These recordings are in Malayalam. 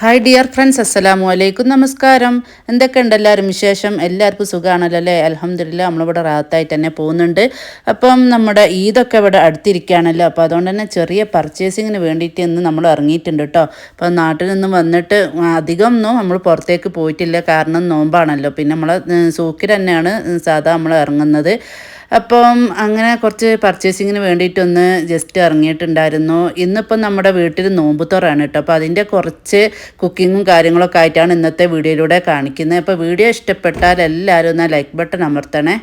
ഹായ് ഡിയർ ഫ്രണ്ട്സ് അസ്സലാമു അലൈക്കും നമസ്കാരം എന്തൊക്കെയുണ്ട് എല്ലാവരും വിശേഷം? എല്ലാവർക്കും സുഖമാണല്ലോ അല്ലേ? അലഹമില്ല നമ്മളിവിടെ റാത്തായിട്ട് തന്നെ പോകുന്നുണ്ട്. അപ്പം നമ്മുടെ ഈദൊക്കെ ഇവിടെ അടുത്തിരിക്കുകയാണല്ലോ. അപ്പോൾ അതുകൊണ്ട് തന്നെ ചെറിയ പർച്ചേസിങ്ങിന് വേണ്ടിയിട്ട് ഇന്ന് നമ്മൾ ഇറങ്ങിയിട്ടുണ്ട് കേട്ടോ. അപ്പോൾ നാട്ടിൽ നിന്ന് വന്നിട്ട് അധികം ഒന്നും നമ്മൾ പുറത്തേക്ക് പോയിട്ടില്ല. കാരണം നോമ്പാണല്ലോ. പിന്നെ നമ്മളെ സൂക്കിൽ തന്നെയാണ് സാധാ നമ്മൾ ഇറങ്ങുന്നത്. അപ്പം അങ്ങനെ കുറച്ച് പർച്ചേസിങ്ങിന് വേണ്ടിയിട്ടൊന്ന് ജസ്റ്റ് ഇറങ്ങിയിട്ടുണ്ടായിരുന്നു. ഇന്നിപ്പം നമ്മുടെ വീട്ടിൽ നോമ്പുത്തോറാണ് കേട്ടോ. അപ്പോൾ അതിന്റെ കുറച്ച് കുക്കിങ്ങും കാര്യങ്ങളൊക്കെ ആയിട്ടാണ് ഇന്നത്തെ വീഡിയോയിലൂടെ കാണിക്കുന്നത്. അപ്പോൾ വീഡിയോ ഇഷ്ടപ്പെട്ടാൽ എല്ലാവരും ഒന്ന് ലൈക്ക് ബട്ടൺ അമർത്തണേ.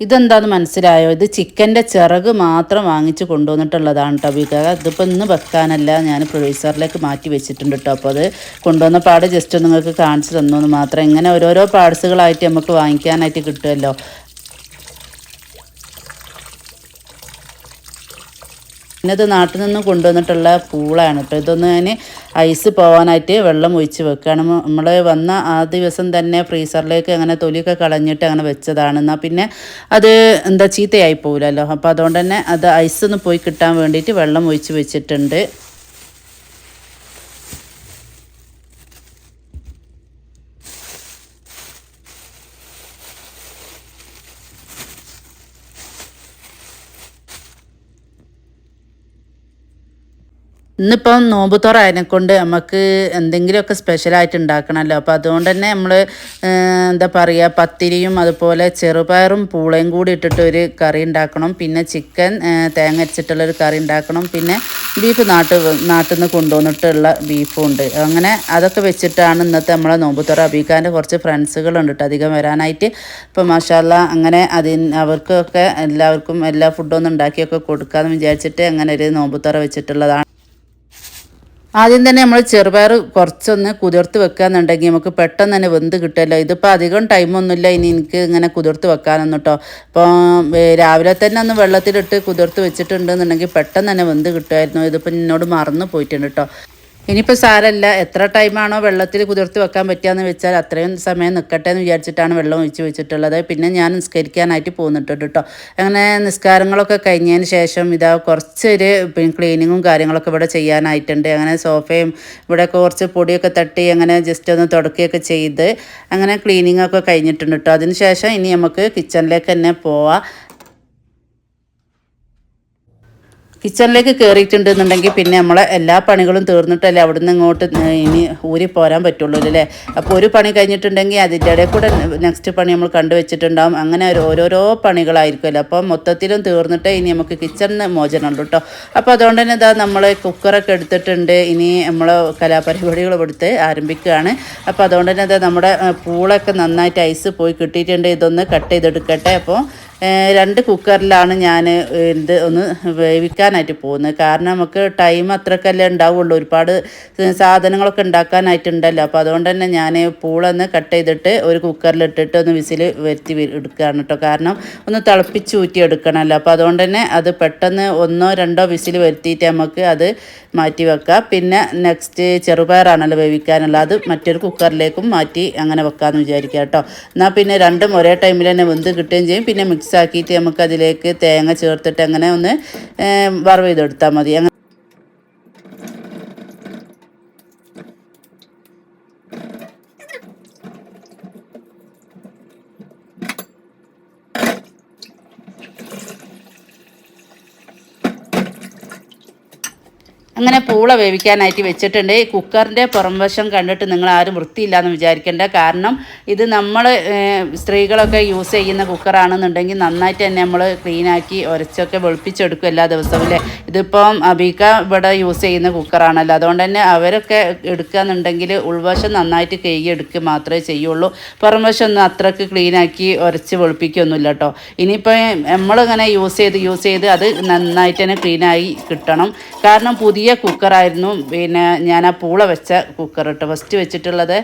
ഇതെന്താന്ന് മനസ്സിലായോ? ഇത് ചിക്കന്റെ ചിറക് മാത്രം വാങ്ങിച്ച് കൊണ്ടുവന്നിട്ടുള്ളതാണ് കേട്ടോ ബിക ഇതിപ്പോൾ ഇന്ന് വെക്കാനല്ല. ഞാൻ പ്രൊഡ്യൂസറിലേക്ക് മാറ്റി വെച്ചിട്ടുണ്ട് കേട്ടോ. അപ്പോൾ അത് കൊണ്ടുവന്ന പാട് ജസ്റ്റ് നിങ്ങൾക്ക് കാണിച്ചു തന്നു എന്ന് മാത്രം. ഇങ്ങനെ ഓരോരോ പാർട്സുകളായിട്ട് നമുക്ക് വാങ്ങിക്കാനായിട്ട് കിട്ടുമല്ലോ. പിന്നെ ഇത് നാട്ടിൽ നിന്ന് കൊണ്ടുവന്നിട്ടുള്ള പൂളാണ് കേട്ടോ ഇതൊന്ന് ഞാൻ ഐസ് പോകാനായിട്ട് വെള്ളം ഒഴിച്ച് വെക്കുകയാണ് നമ്മൾ വന്ന ആ ദിവസം തന്നെ ഫ്രീസറിലേക്ക് അങ്ങനെ തൊലിയൊക്കെ കളഞ്ഞിട്ട് അങ്ങനെ വെച്ചതാണ്. എന്നാൽ പിന്നെ അത് എന്താ ചീത്തയായി പോകില്ലല്ലോ അപ്പോൾ അതുകൊണ്ട് തന്നെ അത് ഐസ് ഒന്ന് പോയി കിട്ടാൻ വേണ്ടിയിട്ട് വെള്ളം ഒഴിച്ച് വെച്ചിട്ടുണ്ട്. ഇന്നിപ്പം നോമ്പ് തുറ കൊണ്ട് നമുക്ക് എന്തെങ്കിലുമൊക്കെ സ്പെഷ്യലായിട്ട് ഉണ്ടാക്കണമല്ലോ അപ്പോൾ അതുകൊണ്ട് തന്നെ നമ്മൾ എന്താ പറയുക പത്തിരിയും അതുപോലെ ചെറുപയറും പൂളയും കൂടി ഇട്ടിട്ട് ഒരു കറി ഉണ്ടാക്കണം. പിന്നെ ചിക്കൻ തേങ്ങ അരച്ചിട്ടുള്ളൊരു കറി ഉണ്ടാക്കണം. പിന്നെ ബീഫ് നാട്ട് നാട്ടിൽ നിന്ന് കൊണ്ടുവന്നിട്ടുള്ള ബീഫും ഉണ്ട്. അങ്ങനെ അതൊക്കെ വെച്ചിട്ടാണ് ഇന്നത്തെ നമ്മളെ നോമ്പ് തുറ. അബീഖാന്റെ കുറച്ച് ഫ്രണ്ട്സുകളുണ്ട് കേട്ടോ അധികം വരാനായിട്ട്. ഇപ്പോൾ മാഷാല്ല അങ്ങനെ അതിന് അവർക്കൊക്കെ എല്ലാവർക്കും എല്ലാ ഫുഡും ഒന്ന് ഉണ്ടാക്കിയൊക്കെ കൊടുക്കാമെന്ന് വിചാരിച്ചിട്ട് അങ്ങനെ ഒരു നോമ്പ് തുറ വെച്ചിട്ടുള്ളതാണ്. ആദ്യം തന്നെ നമ്മൾ ചെറുപയർ കുറച്ചൊന്ന് കുതിർത്ത് വെക്കാന്നുണ്ടെങ്കിൽ നമുക്ക് പെട്ടെന്ന് തന്നെ വെന്ത് കിട്ടുമല്ലോ. ഇതിപ്പോൾ അധികം ടൈമൊന്നുമില്ല ഇനി എനിക്ക് ഇങ്ങനെ കുതിർത്ത് വെക്കാനൊന്നും കേട്ടോ അപ്പോൾ രാവിലെ തന്നെ ഒന്ന് വെള്ളത്തിലിട്ട് കുതിർത്ത് വെച്ചിട്ടുണ്ടെന്നുണ്ടെങ്കിൽ പെട്ടെന്ന് തന്നെ വെന്ത് കിട്ടുമായിരുന്നു. ഇതിപ്പോൾ എന്നോട് മറന്നു പോയിട്ടുണ്ട് കേട്ടോ ഇനിയിപ്പോൾ സാരമല്ല എത്ര ടൈമാണോ വെള്ളത്തിൽ കുതിർത്ത് വെക്കാൻ പറ്റുകയെന്ന് വെച്ചാൽ അത്രയും സമയം നിൽക്കട്ടെ എന്ന് വിചാരിച്ചിട്ടാണ് വെള്ളം ഒഴിച്ച് വെച്ചിട്ടുള്ളത്. പിന്നെ ഞാൻ നിസ്കരിക്കാനായിട്ട് പോന്നിട്ടുണ്ട് കേട്ടോ അങ്ങനെ നിസ്കാരങ്ങളൊക്കെ കഴിഞ്ഞതിന് ശേഷം ഇതാ കുറച്ചൊരു പിന്നെ ക്ലീനിങ്ങും കാര്യങ്ങളൊക്കെ ഇവിടെ ചെയ്യാനായിട്ടുണ്ട്. അങ്ങനെ സോഫയും ഇവിടെ കുറച്ച് പൊടിയൊക്കെ തട്ടി അങ്ങനെ ജസ്റ്റ് ഒന്ന് തുടക്കുകയൊക്കെ ചെയ്ത് അങ്ങനെ ക്ലീനിങ്ങൊക്കെ കഴിഞ്ഞിട്ടുണ്ട് കേട്ടോ അതിന് ശേഷം ഇനി നമുക്ക് കിച്ചണിലേക്ക് തന്നെ പോവാം. കിച്ചണിലേക്ക് കയറിയിട്ടുണ്ടെന്നുണ്ടെങ്കിൽ പിന്നെ നമ്മളെ എല്ലാ പണികളും തീർന്നിട്ടല്ലേ അവിടുന്ന് ഇങ്ങോട്ട് ഇനി ഊരി പോരാൻ പറ്റുള്ളൂ അല്ലേ അപ്പോൾ ഒരു പണി കഴിഞ്ഞിട്ടുണ്ടെങ്കിൽ അതിന്റെ ഇടയിൽ കൂടെ നെക്സ്റ്റ് പണി നമ്മൾ കണ്ടുവച്ചിട്ടുണ്ടാവും അങ്ങനെ ഒരു ഓരോരോ പണികളായിരിക്കുമല്ലോ. അപ്പോൾ മൊത്തത്തിലും തീർന്നിട്ട് ഇനി നമുക്ക് കിച്ചണിന് മോചനമുള്ളൂ കേട്ടോ അപ്പോൾ അതുകൊണ്ട് തന്നെ ഇതാ നമ്മൾ കുക്കറൊക്കെ എടുത്തിട്ടുണ്ട്. ഇനി നമ്മൾ കലാപരിപാടികൾ എടുത്ത് ആരംഭിക്കുകയാണ്. അപ്പോൾ അതുകൊണ്ട് തന്നെ ഇതാ നമ്മുടെ പൂളൊക്കെ നന്നായിട്ട് ഐസ് പോയി കിട്ടിയിട്ടുണ്ട്. ഇതൊന്ന് കട്ട് ചെയ്തെടുക്കട്ടെ. അപ്പോൾ രണ്ട് കുക്കറിലാണ് ഞാൻ ഇത് ഒന്ന് വേവിക്കാനായിട്ട് പോകുന്നത്. കാരണം നമുക്ക് ടൈം അത്രക്കല്ലേ ഉണ്ടാവുള്ളൂ. ഒരുപാട് സാധനങ്ങളൊക്കെ ഉണ്ടാക്കാനായിട്ടുണ്ടല്ലോ. അപ്പോൾ അതുകൊണ്ട് തന്നെ ഞാൻ പൂളൊന്ന് കട്ട് ചെയ്തിട്ട് ഒരു കുക്കറിലിട്ടിട്ട് ഒന്ന് വിസിൽ വരുത്തി എടുക്കുകയാണ് കേട്ടോ. കാരണം ഒന്ന് തിളപ്പിച്ച് ഊറ്റി എടുക്കണമല്ലോ അപ്പോൾ അതുകൊണ്ട് തന്നെ അത് പെട്ടെന്ന് ഒന്നോ രണ്ടോ വിസിൽ വരുത്തിയിട്ട് നമുക്ക് അത് മാറ്റി വെക്കാം. പിന്നെ നെക്സ്റ്റ് ചെറുപയറാണല്ലോ വേവിക്കാനുള്ള അത് മറ്റൊരു കുക്കറിലേക്കും മാറ്റി അങ്ങനെ വെക്കാമെന്ന് വിചാരിക്കാം കേട്ടോ. എന്നാൽ പിന്നെ രണ്ടും ഒരേ ടൈമിൽ തന്നെ വെന്ത് കിട്ടുകയും ചെയ്യും. പിന്നെ മിക്സ് ആക്കിയിട്ട് നമുക്കതിലേക്ക് തേങ്ങ ചേർത്തിട്ട് അങ്ങനെ ഒന്ന് വറവ് ചെയ്തെടുത്താൽ മതി. അങ്ങനെ പൂള വേവിക്കാനായിട്ട് വെച്ചിട്ടുണ്ട്. കുക്കറിന്റെ പുറംവശം കണ്ടിട്ട് നിങ്ങൾ ആരും വൃത്തിയില്ല എന്ന് വിചാരിക്കേണ്ട. കാരണം ഇത് നമ്മൾ സ്ത്രീകളൊക്കെ യൂസ് ചെയ്യുന്ന കുക്കറാണെന്നുണ്ടെങ്കിൽ നന്നായിട്ട് തന്നെ നമ്മൾ ക്ലീനാക്കി ഉരച്ചൊക്കെ വെളുപ്പിച്ചെടുക്കും എല്ലാ ദിവസവും അല്ലേ ഇതിപ്പം അബീക്ക ഇവിടെ യൂസ് ചെയ്യുന്ന കുക്കറാണല്ലോ. അതുകൊണ്ട് തന്നെ അവരൊക്കെ എടുക്കുകയെന്നുണ്ടെങ്കിൽ ഉൾവശം നന്നായിട്ട് കഴുകി എടുക്കുക മാത്രമേ ചെയ്യുള്ളൂ. പുറംവശം ഒന്നും അത്രയ്ക്ക് ക്ലീനാക്കി ഉരച്ച് വെളുപ്പിക്കൊന്നുമില്ല കേട്ടോ ഇനിയിപ്പോൾ നമ്മളിങ്ങനെ യൂസ് ചെയ്ത് യൂസ് ചെയ്ത് അത് നന്നായിട്ട് തന്നെ ക്ലീനായി കിട്ടണം. കാരണം പുതിയ കുക്കറായിരുന്നു. പിന്നെ ഞാൻ ആ പൂള വെച്ച കുക്കർ കേട്ടോ ഫസ്റ്റ് വെച്ചിട്ടുള്ളത്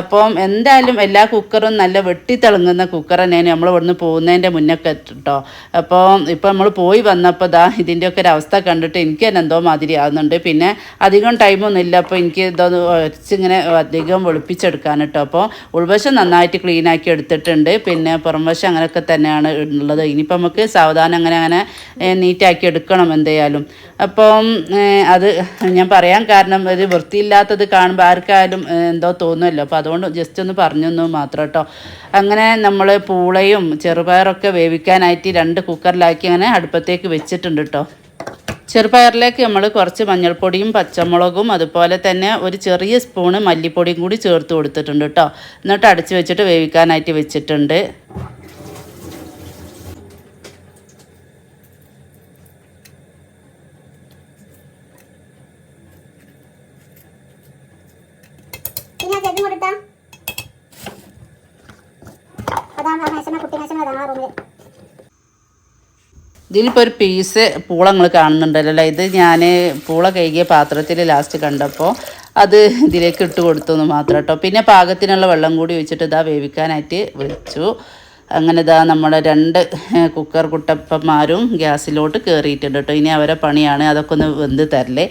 അപ്പം എന്തായാലും എല്ലാ കുക്കറും നല്ല വെട്ടിത്തിളങ്ങുന്ന കുക്കർ തന്നെയാണ് നമ്മൾ ഇവിടുന്ന് പോകുന്നതിന്റെ മുന്നൊക്കെ കേട്ടോ അപ്പോൾ ഇപ്പോൾ നമ്മൾ പോയി വന്നപ്പോൾ ഇതാ ഇതിന്റെയൊക്കെ ഒരു അവസ്ഥ കണ്ടിട്ട് എനിക്ക് തന്നെ എന്തോ മാതിരി ആകുന്നുണ്ട് പിന്നെ അധികം ടൈമൊന്നും ഇല്ല. അപ്പോൾ എനിക്ക് ഇതൊന്ന് ഇങ്ങനെ അധികം വെളുപ്പിച്ചെടുക്കാൻ കേട്ടോ അപ്പോൾ ഉൾവശം നന്നായിട്ട് ക്ലീനാക്കി എടുത്തിട്ടുണ്ട്. പിന്നെ പുറംവശം അങ്ങനെയൊക്കെ തന്നെയാണ് ഉള്ളത്. ഇനിയിപ്പോൾ നമുക്ക് സാവധാനം അങ്ങനെ അങ്ങനെ നീറ്റാക്കി എടുക്കണം എന്തായാലും. അപ്പം അത് ഞാൻ പറയാൻ കാരണം ഒരു വൃത്തിയില്ലാത്തത് കാണുമ്പോൾ ആർക്കായാലും എന്തോ തോന്നുമല്ലോ അപ്പോൾ അതുകൊണ്ട് ജസ്റ്റ് ഒന്ന് പറഞ്ഞൊന്നു മാത്രം കേട്ടോ അങ്ങനെ നമ്മൾ പൂളയും ചെറുപയറൊക്കെ വേവിക്കാനായിട്ട് രണ്ട് കുക്കറിലാക്കി അങ്ങനെ അടുപ്പത്തേക്ക് വെച്ചിട്ടുണ്ട് കേട്ടോ ചെറുപയറിലേക്ക് നമ്മൾ കുറച്ച് മഞ്ഞൾപ്പൊടിയും പച്ചമുളകും അതുപോലെ തന്നെ ഒരു ചെറിയ സ്പൂണ് മല്ലിപ്പൊടിയും കൂടി ചേർത്ത് കൊടുത്തിട്ടുണ്ട് കേട്ടോ എന്നിട്ട് അടച്ചു വെച്ചിട്ട് വേവിക്കാനായിട്ട് വെച്ചിട്ടുണ്ട് പിന്നെ ചെറുതും കൊടുത്താ അതാണ് മേശമ കുട്ടി മേശമ അതാണ് ആ റൂമിൽ ഇതിലിപ്പോൾ ഒരു പീസ് പൂള നിങ്ങൾ കാണുന്നുണ്ടല്ലോ ഇത് ഞാൻ പൂള കഴുകിയ പാത്രത്തിൽ ലാസ്റ്റ് കണ്ടപ്പോൾ അത് ഇതിലേക്ക് ഇട്ട് കൊടുത്തു എന്ന് മാത്രം കേട്ടോ. പിന്നെ പാകത്തിനുള്ള വെള്ളം കൂടി ഒഴിച്ചിട്ട് ഇതാ വേവിക്കാനായിട്ട് വെച്ചു. അങ്ങനെ ഇതാ നമ്മുടെ രണ്ട് കുക്കർ കുട്ടപ്പന്മാരും ഗ്യാസിലോട്ട് കയറിയിട്ടുണ്ട് കേട്ടോ. ഇനി അവരെ പണിയാണ് അതൊക്കെ ഒന്ന് വെന്ത് തരലേ.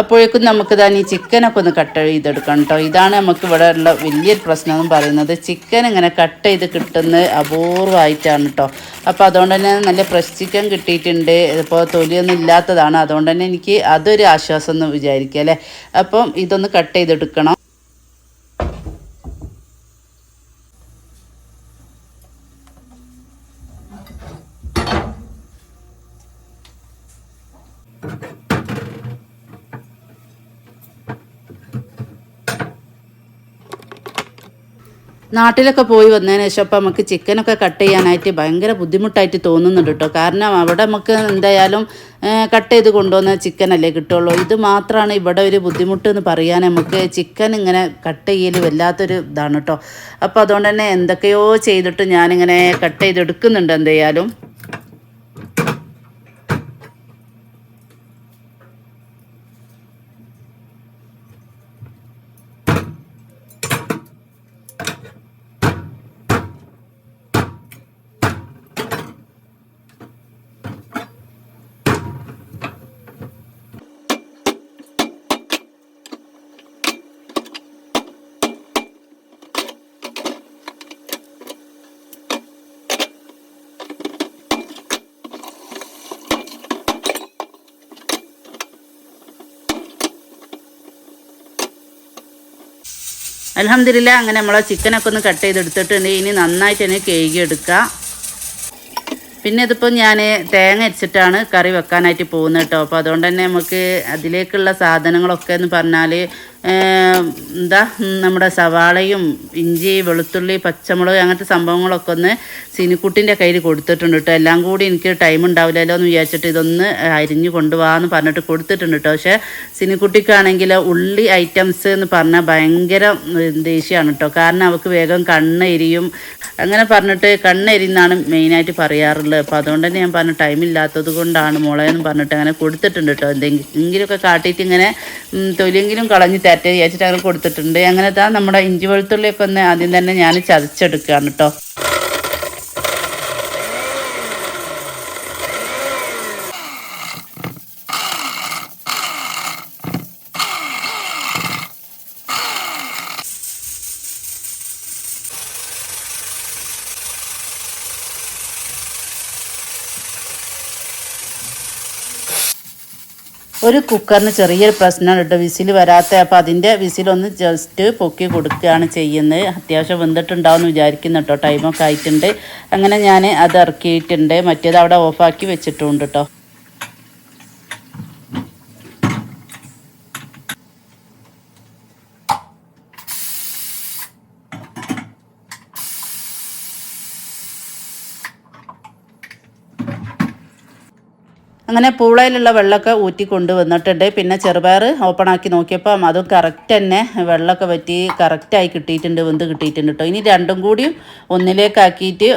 അപ്പോഴേക്കും നമുക്ക് ഇതാ ഈ ചിക്കനൊക്കെ ഒന്ന് കട്ട് ചെയ്തെടുക്കണം കേട്ടോ. ഇതാണ് നമുക്ക് ഇവിടെ ഉള്ള വലിയൊരു പ്രശ്നം എന്ന് പറയുന്നത്. ചിക്കൻ ഇങ്ങനെ കട്ട് ചെയ്ത് കിട്ടുന്നത് അപൂർവമായിട്ടാണ് കേട്ടോ. അപ്പോൾ അതുകൊണ്ട് തന്നെ നല്ല ഫ്രഷ് ചിക്കൻ കിട്ടിയിട്ടുണ്ട്. ഇപ്പോൾ തൊലിയൊന്നും ഇല്ലാത്തതാണ്. അതുകൊണ്ട് തന്നെ എനിക്ക് അതൊരു ആശ്വാസം എന്ന് വിചാരിക്കുക അല്ലേ? അപ്പം ഇതൊന്ന് കട്ട് ചെയ്തെടുക്കണം. നാട്ടിലൊക്കെ പോയി വന്നതിന് ശേഷം അപ്പം നമുക്ക് ചിക്കനൊക്കെ കട്ട് ചെയ്യാനായിട്ട് ഭയങ്കര ബുദ്ധിമുട്ടായിട്ട് തോന്നുന്നുണ്ട് കേട്ടോ. കാരണം അവിടെ നമുക്ക് എന്തായാലും കട്ട് ചെയ്ത് കൊണ്ടുവന്ന ചിക്കനല്ലേ കിട്ടുള്ളൂ. ഇത് മാത്രമാണ് ഇവിടെ ഒരു ബുദ്ധിമുട്ട് എന്ന് പറയാൻ നമുക്ക് ചിക്കൻ ഇങ്ങനെ കട്ട് ചെയ്യൽ വല്ലാത്തൊരു ഇതാണ് കേട്ടോ. അപ്പോൾ അതുകൊണ്ട് തന്നെ എന്തൊക്കെയോ ചെയ്തിട്ട് ഞാനിങ്ങനെ കട്ട് ചെയ്തെടുക്കുന്നുണ്ട് എന്തായാലും. അലഹമില്ല അങ്ങനെ നമ്മളെ ചിക്കനൊക്കെ ഒന്ന് കട്ട് ചെയ്തെടുത്തിട്ടുണ്ട് ഇനി നന്നായിട്ട് തന്നെ കേകി എടുക്കുക പിന്നെ ഇതിപ്പോൾ ഞാൻ തേങ്ങ അരിച്ചിട്ടാണ് കറി വെക്കാനായിട്ട് പോകുന്നത് കേട്ടോ. അപ്പോൾ അതുകൊണ്ട് തന്നെ നമുക്ക് അതിലേക്കുള്ള സാധനങ്ങളൊക്കെ എന്ന് പറഞ്ഞാൽ എന്താ നമ്മുടെ സവാളയും ഇഞ്ചി വെളുത്തുള്ളി പച്ചമുളക് അങ്ങനത്തെ സംഭവങ്ങളൊക്കെ ഒന്ന് സിനിക്കുട്ടിന്റെ കയ്യിൽ കൊടുത്തിട്ടുണ്ട് കേട്ടോ. എല്ലാം കൂടി എനിക്ക് ടൈം ഉണ്ടാവില്ലല്ലോ എന്ന് വിചാരിച്ചിട്ട് ഇതൊന്ന് അരിഞ്ഞു കൊണ്ടുപോകാമെന്ന് പറഞ്ഞിട്ട് കൊടുത്തിട്ടുണ്ട് കേട്ടോ. പക്ഷേ സിനിക്കുട്ടിക്കാണെങ്കിൽ ഉള്ളി ഐറ്റംസ് എന്ന് പറഞ്ഞാൽ ഭയങ്കര ദേഷ്യമാണ് കേട്ടോ. കാരണം അവൾക്ക് വേഗം കണ്ണ് എരിയും. അങ്ങനെ പറഞ്ഞിട്ട് കണ്ണ് എരിയെന്നാണ് മെയിനായിട്ട് പറയാറുള്ളത്. അപ്പോൾ അതുകൊണ്ട് തന്നെ ഞാൻ പറഞ്ഞു ടൈം ഇല്ലാത്തത് കൊണ്ടാണ് മോളെ എന്ന് പറഞ്ഞിട്ട് അങ്ങനെ കൊടുത്തിട്ടുണ്ട് കേട്ടോ. എന്തെങ്കിലുമൊക്കെ കാട്ടിയിട്ട് ഇങ്ങനെ തൊലിയെങ്കിലും കളഞ്ഞ് തരട്ടെ വിചാരിച്ചിട്ട് അങ്ങനെ കൊടുത്തിട്ടുണ്ട്. അങ്ങനെ താ നമ്മുടെ ഇഞ്ചി വെളുത്തുള്ളിയൊക്കെ ഒന്ന് ആദ്യം തന്നെ ഞാൻ ചതച്ചെടുക്കുകയാണ് കേട്ടോ ഒരു കുക്കറിന് ചെറിയൊരു പ്രശ്നമാണ് കേട്ടോ. വിസിൽ വരാത്ത അപ്പോൾ അതിന്റെ വിസിലൊന്ന് ജസ്റ്റ് പൊക്കി കൊടുക്കുകയാണ് ചെയ്യുന്നത്. അത്യാവശ്യം വെന്തിട്ടുണ്ടാവും വിചാരിക്കുന്നു കേട്ടോ. ടൈമൊക്കെ ആയിട്ടുണ്ട്. അങ്ങനെ ഞാൻ അത് ഇറക്കിയിട്ടുണ്ട്. മറ്റേത് അവിടെ ഓഫാക്കി വെച്ചിട്ടുണ്ട് കേട്ടോ. അങ്ങനെ പൂളയിലുള്ള വെള്ളമൊക്കെ ഊറ്റി കൊണ്ടുവന്നിട്ടുണ്ട്. പിന്നെ ചെറുപയർ ഓപ്പൺ ആക്കി നോക്കിയപ്പം അതും കറക്റ്റ് തന്നെ വെള്ളമൊക്കെ വറ്റി കറക്റ്റായി കിട്ടിയിട്ടുണ്ട് വെന്ത് കിട്ടിയിട്ടുണ്ട് കേട്ടോ ഇനി രണ്ടും കൂടിയും ഒന്നിലേക്കാക്കിയിട്ട്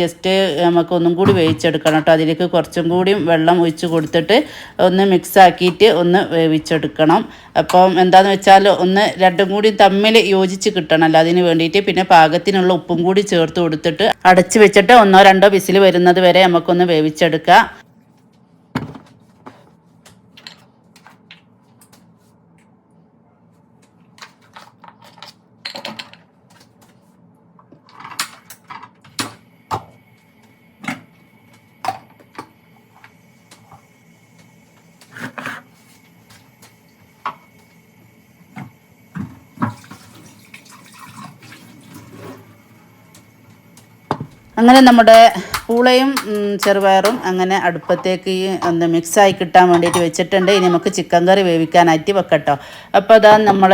ജസ്റ്റ് നമുക്ക് ഒന്നും കൂടി വേവിച്ചെടുക്കണം കേട്ടോ അതിലേക്ക് കുറച്ചും കൂടിയും വെള്ളം ഒഴിച്ച് കൊടുത്തിട്ട് ഒന്ന് മിക്സ് ആക്കിയിട്ട് ഒന്ന് വേവിച്ചെടുക്കണം. അപ്പം എന്താണെന്ന് വെച്ചാൽ ഒന്ന് രണ്ടും കൂടി തമ്മിൽ യോജിച്ച് കിട്ടണമല്ലോ അതിന് വേണ്ടിയിട്ട്. പിന്നെ പാകത്തിനുള്ള ഉപ്പും കൂടി ചേർത്ത് കൊടുത്തിട്ട് അടച്ച് വെച്ചിട്ട് ഒന്നോ രണ്ടോ വിസിൽ വരുന്നത് വരെ നമുക്കൊന്ന് വേവിച്ചെടുക്കാം. നമ്മുടെ പൂളയും ചെറുപയറും അങ്ങനെ അടുപ്പത്തേക്ക് ഒന്ന് മിക്സായി കിട്ടാൻ വേണ്ടിയിട്ട് വെച്ചിട്ടുണ്ട്. ഇനി നമുക്ക് ചിക്കൻ കറി വേവിക്കാനായിട്ട് വെക്കട്ടോ. അപ്പോൾ അതാ നമ്മൾ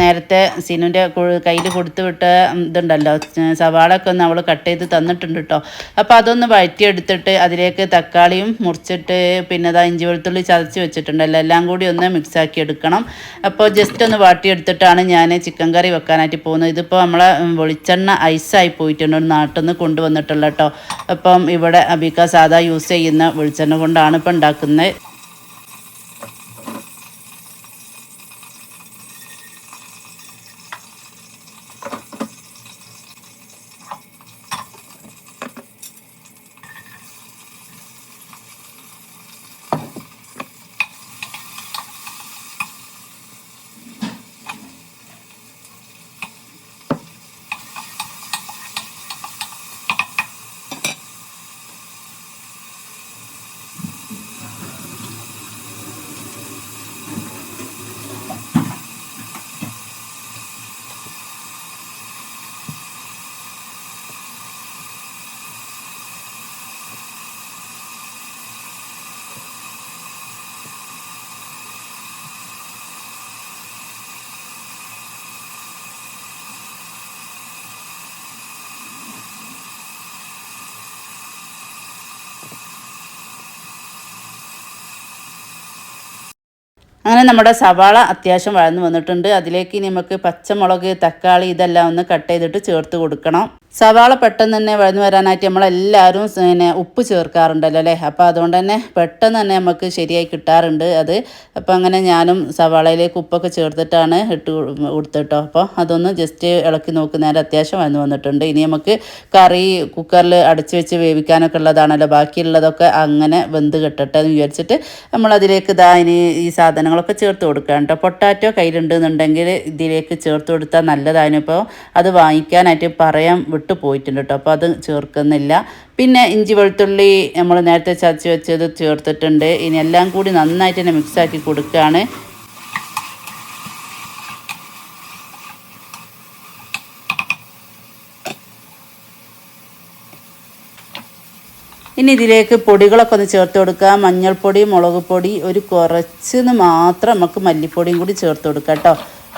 നേരത്തെ സിനുവിന്റെ കയ്യിൽ കൊടുത്തു വിട്ട ഇതുണ്ടല്ലോ സവാളൊക്കെ ഒന്ന് അവൾ കട്ട് ചെയ്ത് തന്നിട്ടുണ്ട് കേട്ടോ അപ്പോൾ അതൊന്ന് വഴറ്റിയെടുത്തിട്ട് അതിലേക്ക് തക്കാളിയും മുറിച്ചിട്ട് പിന്നെ അതാ ഇഞ്ചി വെളുത്തുള്ളി ചതച്ച് വെച്ചിട്ടുണ്ടല്ലോ. എല്ലാം കൂടി ഒന്ന് മിക്സാക്കി എടുക്കണം. അപ്പോൾ ജസ്റ്റ് ഒന്ന് വാട്ടിയെടുത്തിട്ടാണ് ഞാൻ ചിക്കൻ കറി വെക്കാനായിട്ട് പോകുന്നത്. ഇതിപ്പോൾ നമ്മളെ വെളിച്ചെണ്ണ ഐസായി പോയിട്ടുണ്ട്. നാട്ടിൽ നിന്ന് കൊണ്ടുവന്നിട്ടുള്ള കേട്ടോ അപ്പം ഇവിടെ അബിക്ക സാധാ യൂസ് ചെയ്യുന്ന വെളിച്ചെണ്ണ കൊണ്ടാണ് ഇപ്പം ഉണ്ടാക്കുന്നത്. അങ്ങനെ നമ്മുടെ സവാള അത്യാവശ്യം വഴന്നു വന്നിട്ടുണ്ട്. അതിലേക്ക് നമുക്ക് പച്ചമുളക് തക്കാളി ഇതെല്ലാം ഒന്ന് കട്ട് ചെയ്തിട്ട് ചേർത്ത് കൊടുക്കണം. സവാള പെട്ടെന്ന് തന്നെ വഴന്നു വരാനായിട്ട് നമ്മളെല്ലാവരും പിന്നെ ഉപ്പ് ചേർക്കാറുണ്ടല്ലോ അല്ലേ? അപ്പോൾ അതുകൊണ്ട് തന്നെ പെട്ടെന്ന് തന്നെ നമുക്ക് ശരിയായി കിട്ടാറുണ്ട് അത്. അപ്പോൾ അങ്ങനെ ഞാനും സവാളയിലേക്ക് ഉപ്പൊക്കെ ചേർത്തിട്ടാണ് ഇട്ട് കൊടുത്തിട്ടോ. അപ്പോൾ അതൊന്ന് ജസ്റ്റ് ഇളക്കി നോക്കി നേരം അത്യാവശ്യം വന്നു വന്നിട്ടുണ്ട്. ഇനി നമുക്ക് കറി കുക്കറിൽ അടച്ചു വെച്ച് വേവിക്കാനൊക്കെ ഉള്ളതാണല്ലോ. ബാക്കിയുള്ളതൊക്കെ അങ്ങനെ വെന്ത് കിട്ടട്ടെ എന്ന് വിചാരിച്ചിട്ട് നമ്മളതിലേക്ക് ഇതാ ഇനി ഈ സാധനങ്ങളൊക്കെ ചേർത്ത് കൊടുക്കാം കേട്ടോ. പൊട്ടാറ്റോ കയ്യിലുണ്ടെന്നുണ്ടെങ്കിൽ ഇതിലേക്ക് ചേർത്ത് കൊടുത്താൽ നല്ലതായിരുന്നു ഇപ്പോൾ അത് വാങ്ങിക്കാനായിട്ട് പറയാൻ വിട്ടു പോയിട്ടുണ്ട് കേട്ടോ അപ്പോൾ അത് ചേർക്കുന്നില്ല. പിന്നെ ഇഞ്ചി വെളുത്തുള്ളി നമ്മൾ നേരത്തെ ചതച്ച് വെച്ചത് ചേർത്തിട്ടുണ്ട്. ഇനി എല്ലാം കൂടി നന്നായിട്ട് തന്നെ മിക്സാക്കി കൊടുക്കുകയാണ് ഇനി ഇതിലേക്ക് പൊടികളൊക്കെ ഒന്ന് ചേർത്ത് കൊടുക്കാം. മഞ്ഞൾപ്പൊടി മുളക് പൊടി ഒരു കുറച്ചെന്ന് മാത്രം നമുക്ക് മല്ലിപ്പൊടിയും കൂടി ചേർത്ത് കൊടുക്കാം കേട്ടോ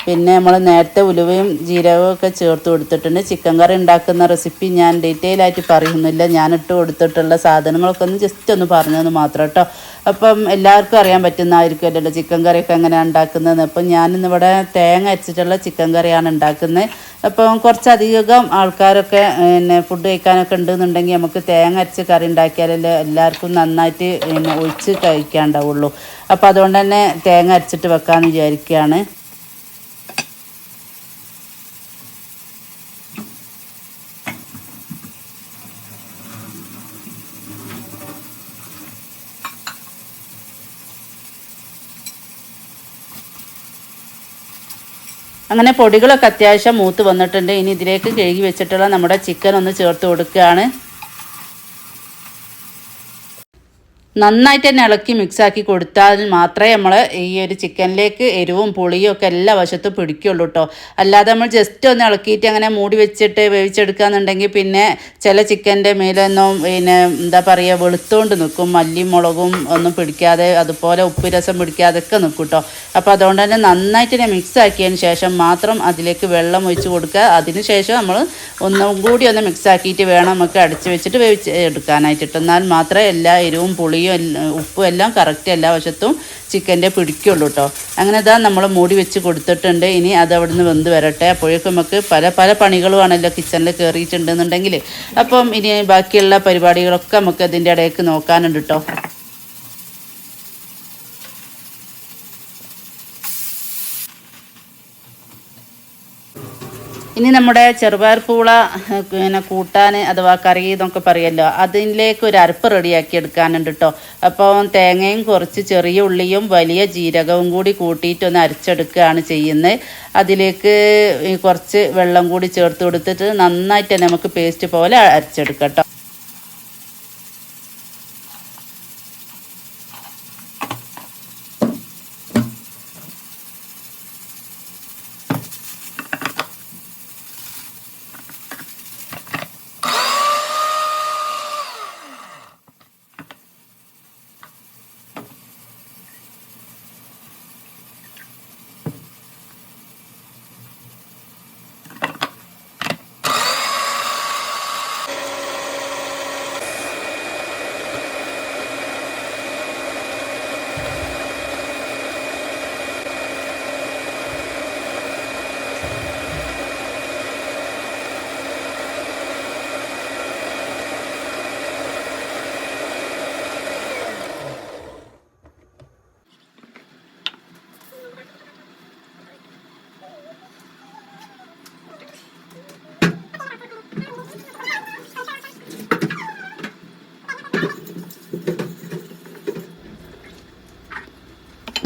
പിന്നെ നമ്മൾ നേരത്തെ ഉലുവയും ജീരകവും ഒക്കെ ചേർത്ത് കൊടുത്തിട്ടുണ്ട്. ചിക്കൻ കറി ഉണ്ടാക്കുന്ന റെസിപ്പി ഞാൻ ഡീറ്റെയിൽ ആയിട്ട് പറയുന്നില്ല. ഞാൻ കൊടുത്തിട്ടുള്ള സാധനങ്ങളൊക്കെ ഒന്ന് ജസ്റ്റ് ഒന്ന് പറഞ്ഞതെന്ന് മാത്രം കേട്ടോ. അപ്പം എല്ലാവർക്കും അറിയാൻ പറ്റുന്നതായിരിക്കുമല്ലോ ചിക്കൻ കറിയൊക്കെ എങ്ങനെയാണ് ഉണ്ടാക്കുന്നത് അപ്പം ഞാനിന്നിവിടെ തേങ്ങ അരച്ചിട്ടുള്ള ചിക്കൻ കറിയാണ് ഉണ്ടാക്കുന്നത്. അപ്പം കുറച്ചധികം ആൾക്കാരൊക്കെ പിന്നെ ഫുഡ് കഴിക്കാനൊക്കെ ഉണ്ടെന്നുണ്ടെങ്കിൽ നമുക്ക് തേങ്ങ അരച്ച് കറി ഉണ്ടാക്കിയാലല്ലേ എല്ലാവർക്കും നന്നായിട്ട് പിന്നെ ഒഴിച്ച് കഴിക്കാണ്ടാവുള്ളൂ. അപ്പോൾ അതുകൊണ്ട് തന്നെ തേങ്ങ അരച്ചിട്ട് വെക്കാമെന്ന് വിചാരിക്കുകയാണ്. അങ്ങനെ പൊടികളൊക്കെ അത്യാവശ്യം മൂത്ത് വന്നിട്ടുണ്ട്. ഇനി ഇതിലേക്ക് കഴുകി വെച്ചിട്ടുള്ള നമ്മുടെ ചിക്കൻ ഒന്ന് ചേർത്ത് കൊടുക്കുകയാണ്. നന്നായിട്ട് തന്നെ ഇളക്കി മിക്സാക്കി കൊടുത്താൽ മാത്രമേ നമ്മൾ ഈ ഒരു ചിക്കനിലേക്ക് എരിവും പുളിയും ഒക്കെ എല്ലാ വശത്തും പിടിക്കുള്ളൂ കേട്ടോ അല്ലാതെ നമ്മൾ ജസ്റ്റ് ഒന്ന് ഇളക്കിയിട്ട് അങ്ങനെ മൂടി വെച്ചിട്ട് വേവിച്ചെടുക്കുകയെന്നുണ്ടെങ്കിൽ പിന്നെ ചില ചിക്കന്റെ മേലൊന്നും പിന്നെ എന്താ പറയുക വെളുത്തുകൊണ്ട് നിൽക്കും. മല്ലിയും മുളകും ഒന്നും പിടിക്കാതെ അതുപോലെ ഉപ്പ് രസം പിടിക്കാതെ ഒക്കെ നിൽക്കും കേട്ടോ അപ്പോൾ അതുകൊണ്ട് തന്നെ നന്നായിട്ട് തന്നെ മിക്സ് ആക്കിയതിന് ശേഷം മാത്രം അതിലേക്ക് വെള്ളം ഒഴിച്ച് കൊടുക്കുക. അതിന് ശേഷം നമ്മൾ ഒന്നും കൂടി ഒന്ന് മിക്സ് ആക്കിയിട്ട് വേണം നമുക്ക് അടിച്ച് വെച്ചിട്ട് വേവിച്ച് എടുക്കാനായിട്ട് എന്നാൽ മാത്രമേ എല്ലാ എരിവും പുളിയും എല്ല- ഉപ്പും എല്ലാം കറക്റ്റ് എല്ലാ വശത്തും ചിക്കന്റെ പിടിക്കുള്ളൂ കേട്ടോ അങ്ങനെ ഇതാ നമ്മൾ മൂടി വെച്ച് കൊടുത്തിട്ടുണ്ട്. ഇനി അത് അവിടെ നിന്ന് വെന്ത് വരട്ടെ. അപ്പോഴേക്കും നമുക്ക് പല പല പണികളുമാണല്ലോ കിച്ചണിൽ കയറിയിട്ടുണ്ടെന്നുണ്ടെങ്കിൽ അപ്പം ഇനി ബാക്കിയുള്ള പരിപാടികളൊക്കെ നമുക്ക് അതിന്റെ ഇടയ്ക്ക് നോക്കാനുണ്ട് കേട്ടോ ഇനി നമ്മുടെ ചെറുപയർ പൂള പിന്നെ കൂട്ടാൻ അഥവാ കറി എന്നൊക്കെ പറയുമല്ലോ അതിലേക്ക് ഒരു അരപ്പ് റെഡിയാക്കി എടുക്കാനുണ്ട് കേട്ടോ അപ്പോൾ തേങ്ങയും കുറച്ച് ചെറിയ ഉള്ളിയും വലിയ ജീരകവും കൂടി കൂട്ടിയിട്ട് ഒന്ന് അരച്ചെടുക്കുകയാണ് ചെയ്യുന്നത്. അതിലേക്ക് കുറച്ച് വെള്ളം കൂടി ചേർത്ത് കൊടുത്തിട്ട് നന്നായിട്ട് നമുക്ക് പേസ്റ്റ് പോലെ അരച്ചെടുക്കാം കേട്ടോ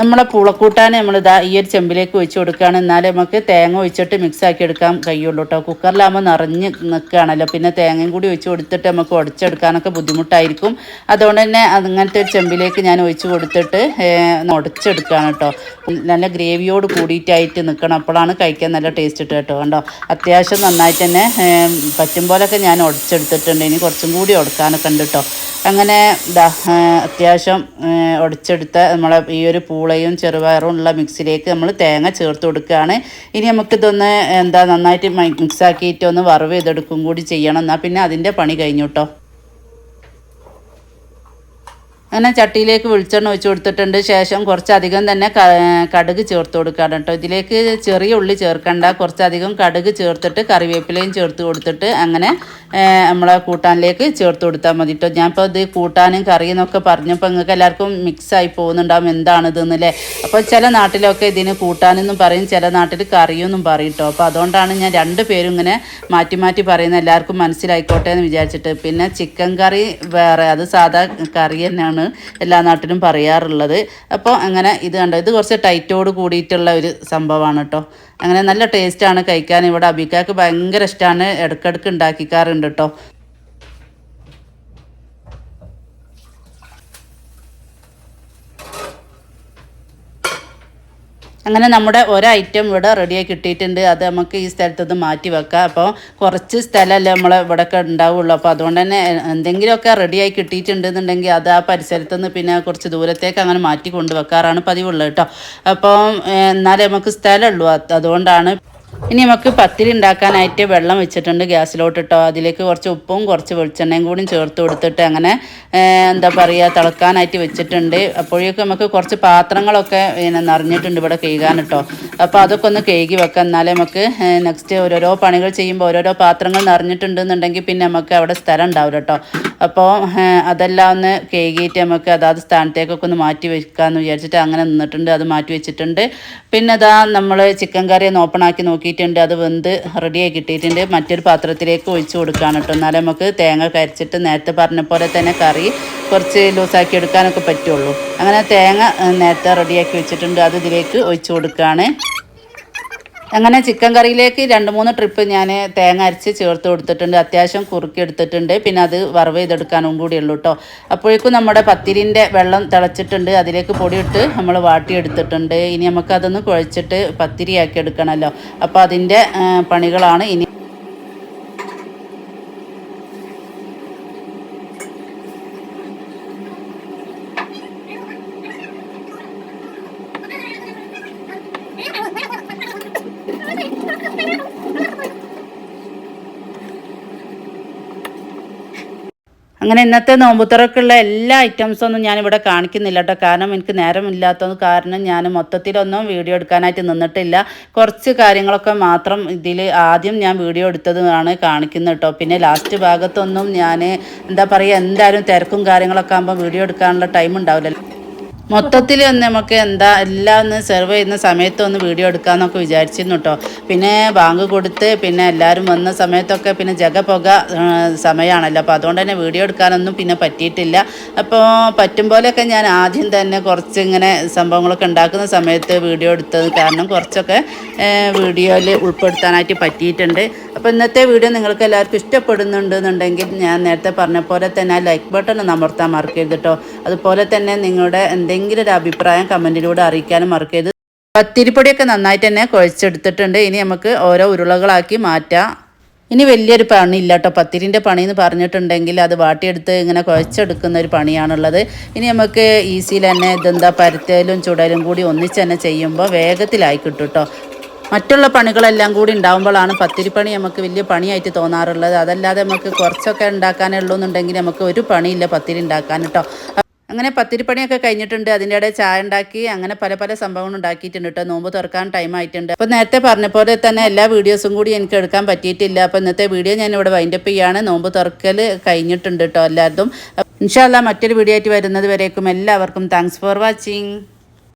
നമ്മളെ പുളക്കൂട്ടാൻ ഇതാ ഈ ഒരു ചെമ്പിലേക്ക് ഒഴിച്ച് കൊടുക്കുകയാണ്. എന്നാലേ നമുക്ക് തേങ്ങ ഒഴിച്ചിട്ട് മിക്സ് ആക്കി എടുക്കാൻ കഴിയുള്ളൂ കേട്ടോ കുക്കറിലാകുമ്പോൾ നിറഞ്ഞ് നിൽക്കുകയാണല്ലോ. പിന്നെ തേങ്ങയും കൂടി ഒഴിച്ച് കൊടുത്തിട്ട് നമുക്ക് ഉടച്ചെടുക്കാനൊക്കെ ബുദ്ധിമുട്ടായിരിക്കും. അതുകൊണ്ട് തന്നെ അങ്ങനത്തെ ഒരു ചെമ്പിലേക്ക് ഞാൻ ഒഴിച്ച് കൊടുത്തിട്ട് ഉടച്ചെടുക്കുകയാണ് കേട്ടോ നല്ല ഗ്രേവിയോട് കൂടിയിട്ടായിട്ട് നിൽക്കണം. അപ്പോഴാണ് കഴിക്കാൻ നല്ല ടേസ്റ്റ് ഇട്ട് കേട്ടോ കണ്ടോ? അത്യാവശ്യം നന്നായിട്ട് തന്നെ പറ്റും പോലൊക്കെ ഞാൻ ഉടച്ചെടുത്തിട്ടുണ്ട് ഇനി കുറച്ചും കൂടി ഉടക്കാനൊക്കെ ഉണ്ട് കേട്ടോ അങ്ങനെ അത്യാവശ്യം ഉടച്ചെടുത്ത നമ്മളെ ഈ ഒരു പൂളയും ചെറുപയറും ഉള്ള മിക്സിലേക്ക് നമ്മൾ തേങ്ങ ചേർത്ത് കൊടുക്കുകയാണ്. ഇനി നമുക്കിതൊന്ന് എന്താ നന്നായിട്ട് മിക്സാക്കിയിട്ട് ഒന്ന് വറവ് ചെയ്തെടുക്കും കൂടി ചെയ്യണം. എന്നാൽ പിന്നെ അതിന്റെ പണി കഴിഞ്ഞു കേട്ടോ അങ്ങനെ ചട്ടിയിലേക്ക് വെളിച്ചെണ്ണ ഒഴിച്ച് കൊടുത്തിട്ടുണ്ട്. ശേഷം കുറച്ചധികം തന്നെ കടുക് ചേർത്ത് കൊടുക്കുകയാണ് കേട്ടോ. ഇതിലേക്ക് ചെറിയ ഉള്ളി ചേർക്കണ്ട. കുറച്ചധികം കടുക് ചേർത്തിട്ട് കറിവേപ്പിലയും ചേർത്ത് കൊടുത്തിട്ട് അങ്ങനെ നമ്മളെ കൂട്ടാനിലേക്ക് ചേർത്ത് കൊടുത്താൽ മതി കേട്ടോ. ഞാനിപ്പോൾ ഇത് കൂട്ടാനും കറിയും എന്നൊക്കെ പറഞ്ഞപ്പോൾ നിങ്ങൾക്ക് എല്ലാവർക്കും മിക്സായി പോകുന്നുണ്ടാവും എന്താണിതെന്നല്ലേ അപ്പോൾ ചില നാട്ടിലൊക്കെ ഇതിന് കൂട്ടാനെന്നും പറയും ചില നാട്ടിൽ കറിയെന്നും പറയും കേട്ടോ. അപ്പോൾ അതുകൊണ്ടാണ് ഞാൻ രണ്ട് പേരും ഇങ്ങനെ മാറ്റി മാറ്റി പറയുന്നത്. എല്ലാവർക്കും മനസ്സിലായിക്കോട്ടെ എന്ന് വിചാരിച്ചിട്ട്. പിന്നെ ചിക്കൻ കറി വേറെ. അത് സാധാ കറി തന്നെയാണ് എല്ലാ നാട്ടിലും പറയാറുള്ളത്. അപ്പോൾ അങ്ങനെ ഇത് കണ്ടോ? ഇത് കുറച്ച് ടൈറ്റോട് കൂടിയിട്ടുള്ള ഒരു സംഭവമാണ് കേട്ടോ. അങ്ങനെ നല്ല ടേസ്റ്റാണ് കഴിക്കാൻ. ഇവിടെ അബിക്കാക്ക് ഭയങ്കര ഇഷ്ടമാണ് ഇടയ്ക്കിടയ്ക്ക് ഉണ്ടാക്കിക്കാറുണ്ട് കേട്ടോ. അങ്ങനെ നമ്മുടെ ഒരു ഐറ്റം ഇവിടെ റെഡിയായി കിട്ടിയിട്ടുണ്ട്. അത് നമുക്ക് ഈ സ്ഥലത്തുനിന്ന് മാറ്റി വെക്കാം. അപ്പോൾ കുറച്ച് സ്ഥലമല്ലേ നമ്മൾ ഇവിടെയൊക്കെ ഉണ്ടാവുള്ളൂ. അപ്പോൾ അതുകൊണ്ട് തന്നെ എന്തെങ്കിലുമൊക്കെ റെഡിയായി കിട്ടിയിട്ടുണ്ടെന്നുണ്ടെങ്കിൽ അത് ആ പരിസരത്തുനിന്ന് പിന്നെ കുറച്ച് ദൂരത്തേക്ക് അങ്ങനെ മാറ്റി കൊണ്ടുവെക്കാറാണ് പതിവുള്ളത് കേട്ടോ. അപ്പോൾ എന്നാലേ നമുക്ക് സ്ഥലമുള്ളൂ. അത് അതുകൊണ്ടാണ് ഇനി നമുക്ക് പത്തിരി ഉണ്ടാക്കാനായിട്ട് വെള്ളം വെച്ചിട്ടുണ്ട് ഗ്യാസിലോട്ട് ഇട്ടോ. അതിലേക്ക് കുറച്ച് ഉപ്പും കുറച്ച് വെളിച്ചെണ്ണയും കൂടി ചേർത്ത് കൊടുത്തിട്ട് അങ്ങനെ എന്താ പറയുക തിളക്കാനായിട്ട് വെച്ചിട്ടുണ്ട്. അപ്പോഴേക്കും നമുക്ക് കുറച്ച് പാത്രങ്ങളൊക്കെ പിന്നെ നിറഞ്ഞിട്ടുണ്ട് ഇവിടെ കഴുകാൻ കേട്ടോ അപ്പോൾ അതൊക്കെ ഒന്ന് കഴുകി വെക്കാം. എന്നാലേ നമുക്ക് നെക്സ്റ്റ് ഓരോരോ പണികൾ ചെയ്യുമ്പോൾ ഓരോരോ പാത്രങ്ങൾ നിറഞ്ഞിട്ടുണ്ടെന്നുണ്ടെങ്കിൽ പിന്നെ നമുക്ക് അവിടെ സ്ഥലം ഉണ്ടാവില്ല കേട്ടോ അപ്പോൾ അതെല്ലാം ഒന്ന് കേകിയിട്ട് നമുക്ക് അതാത് സ്ഥാനത്തേക്കൊക്കെ ഒന്ന് മാറ്റി വെക്കാമെന്ന് വിചാരിച്ചിട്ട് അങ്ങനെ നിന്നിട്ടുണ്ട് അത് മാറ്റി വെച്ചിട്ടുണ്ട്. പിന്നെ അതാ നമ്മൾ ചിക്കൻ കറി ഒന്ന് ഓപ്പൺ ആക്കി നോക്കിയിട്ടുണ്ട് അത് വെന്ത് റെഡിയായി കിട്ടിയിട്ടുണ്ട്. മറ്റൊരു പാത്രത്തിലേക്ക് ഒഴിച്ച് കൊടുക്കുകയാണ് കേട്ടോ. എന്നാലേ നമുക്ക് തേങ്ങ കരച്ചിട്ട് നേരത്തെ പറഞ്ഞ പോലെ തന്നെ കറി കുറച്ച് ലൂസാക്കി എടുക്കാനൊക്കെ പറ്റുള്ളൂ. അങ്ങനെ തേങ്ങ നേരത്തെ റെഡിയാക്കി വെച്ചിട്ടുണ്ട് അത് ഇതിലേക്ക് ഒഴിച്ച് കൊടുക്കുകയാണ്. അങ്ങനെ ചിക്കൻ കറിയിലേക്ക് രണ്ട് മൂന്ന് ട്രിപ്പ് ഞാൻ തേങ്ങ അരച്ച് ചേർത്ത് കൊടുത്തിട്ടുണ്ട്. അത്യാവശ്യം കുറുക്കി എടുത്തിട്ടുണ്ട്. പിന്നെ അത് വറവ് ചെയ്തെടുക്കാനും കൂടി ഉള്ളൂ കേട്ടോ അപ്പോഴേക്കും നമ്മുടെ പത്തിരിന്റെ വെള്ളം തിളച്ചിട്ടുണ്ട്. അതിലേക്ക് പൊടിയിട്ട് നമ്മൾ വാട്ടിയെടുത്തിട്ടുണ്ട്. ഇനി നമുക്കതൊന്ന് കുഴച്ചിട്ട് പത്തിരിയാക്കി എടുക്കണമല്ലോ അപ്പോൾ അതിന്റെ പണികളാണ് ഇനി അങ്ങനെ ഇന്നത്തെ നോമ്പുത്തുറക്കുള്ള എല്ലാ ഐറ്റംസൊന്നും ഞാനിവിടെ കാണിക്കുന്നില്ല കേട്ടോ. കാരണം എനിക്ക് നേരമില്ലാത്തത് കാരണം ഞാൻ മൊത്തത്തിലൊന്നും വീഡിയോ എടുക്കാനായിട്ട് നിന്നിട്ടില്ല. കുറച്ച് കാര്യങ്ങളൊക്കെ മാത്രം ഇതിൽ ആദ്യം ഞാൻ വീഡിയോ എടുത്തതാണ് കാണിക്കുന്നത് കേട്ടോ. പിന്നെ ലാസ്റ്റ് ഭാഗത്തൊന്നും ഞാൻ എന്താ പറയുക എന്തായാലും തിരക്കും കാര്യങ്ങളൊക്കെ ആകുമ്പോൾ വീഡിയോ എടുക്കാനുള്ള ടൈം ഉണ്ടാവില്ലല്ലോ. മൊത്തത്തിൽ ഒന്ന് നമുക്ക് എന്താ എല്ലാം ഒന്ന് സെർവ് ചെയ്യുന്ന സമയത്ത് ഒന്ന് വീഡിയോ എടുക്കാമെന്നൊക്കെ വിചാരിച്ചിരുന്നു കേട്ടോ പിന്നെ ബാങ്ക് കൊടുത്ത് പിന്നെ എല്ലാവരും വന്ന സമയത്തൊക്കെ പിന്നെ ജഗ പുക സമയമാണല്ലോ അപ്പോൾ അതുകൊണ്ട് തന്നെ വീഡിയോ എടുക്കാനൊന്നും പിന്നെ പറ്റിയിട്ടില്ല. അപ്പോൾ പറ്റും പോലെയൊക്കെ ഞാൻ ആദ്യം തന്നെ കുറച്ച് ഇങ്ങനെ സംഭവങ്ങളൊക്കെ ഉണ്ടാക്കുന്ന സമയത്ത് വീഡിയോ എടുത്തത് കാരണം കുറച്ചൊക്കെ വീഡിയോയിൽ ഉൾപ്പെടുത്താനായിട്ട് പറ്റിയിട്ടുണ്ട്. അപ്പോൾ ഇന്നത്തെ വീഡിയോ നിങ്ങൾക്ക് എല്ലാവർക്കും ഇഷ്ടപ്പെടുന്നുണ്ടെന്നുണ്ടെങ്കിൽ ഞാൻ നേരത്തെ പറഞ്ഞ പോലെ തന്നെ ആ ലൈക്ക് ബട്ടൺ ഒന്ന് അമർത്താൻ മറക്കരുത് കേട്ടോ അതുപോലെ തന്നെ നിങ്ങളുടെ എന്തെങ്കിലും ഒരു അഭിപ്രായം കമന്റിലൂടെ അറിയിക്കാനും മറക്കരുത്. പത്തിരിപ്പൊടിയൊക്കെ നന്നായിട്ട് തന്നെ കുഴച്ചെടുത്തിട്ടുണ്ട്. ഇനി നമുക്ക് ഓരോ ഉരുളകളാക്കി മാറ്റാം. ഇനി വലിയൊരു പണിയില്ല കേട്ടോ പത്തിരിന്റെ പണി എന്ന് പറഞ്ഞിട്ടുണ്ടെങ്കിൽ അത് വാട്ടിയെടുത്ത് ഇങ്ങനെ കുഴച്ചെടുക്കുന്ന ഒരു പണിയാണുള്ളത്. ഇനി നമുക്ക് ഈസിയിൽ തന്നെ ഇതെന്താ പരുത്തലും ചുടലും കൂടി ഒന്നിച്ച് തന്നെ ചെയ്യുമ്പോൾ വേഗത്തിലായി കിട്ടും കേട്ടോ മറ്റുള്ള പണികളെല്ലാം കൂടി ഉണ്ടാകുമ്പോഴാണ് പത്തിരിപ്പണി നമുക്ക് വലിയ പണിയായിട്ട് തോന്നാറുള്ളത്. അതല്ലാതെ നമുക്ക് കുറച്ചൊക്കെ ഉണ്ടാക്കാനുള്ളൂ എന്നുണ്ടെങ്കിൽ നമുക്ക് ഒരു പണിയില്ല പത്തിരി ഉണ്ടാക്കാൻ കേട്ടോ അങ്ങനെ പത്തിരിപ്പണിയൊക്കെ കഴിഞ്ഞിട്ടുണ്ട്. അതിന്റെ ഇടയിൽ ചായ ഉണ്ടാക്കി. അങ്ങനെ പല പല സംഭവങ്ങൾ ഉണ്ടാക്കിയിട്ടുണ്ട് കേട്ടോ നോമ്പ് തുറക്കാൻ ടൈം ആയിട്ടുണ്ട്. അപ്പോൾ നേരത്തെ പറഞ്ഞ പോലെ തന്നെ എല്ലാ വീഡിയോസും കൂടി എനിക്ക് എടുക്കാൻ പറ്റിയിട്ടില്ല. അപ്പോൾ ഇന്നത്തെ വീഡിയോ ഞാൻ ഇവിടെ വൈൻഡപ്പ് ചെയ്യാണ്. നോമ്പ് തുറക്കൽ കഴിഞ്ഞിട്ടുണ്ട് കേട്ടോ എല്ലാവരും ഇൻഷാല്ല മറ്റൊരു വീഡിയോ ആയിട്ട് വരുന്നത് വരേക്കും. എല്ലാവർക്കും താങ്ക്സ് ഫോർ വാച്ചിങ്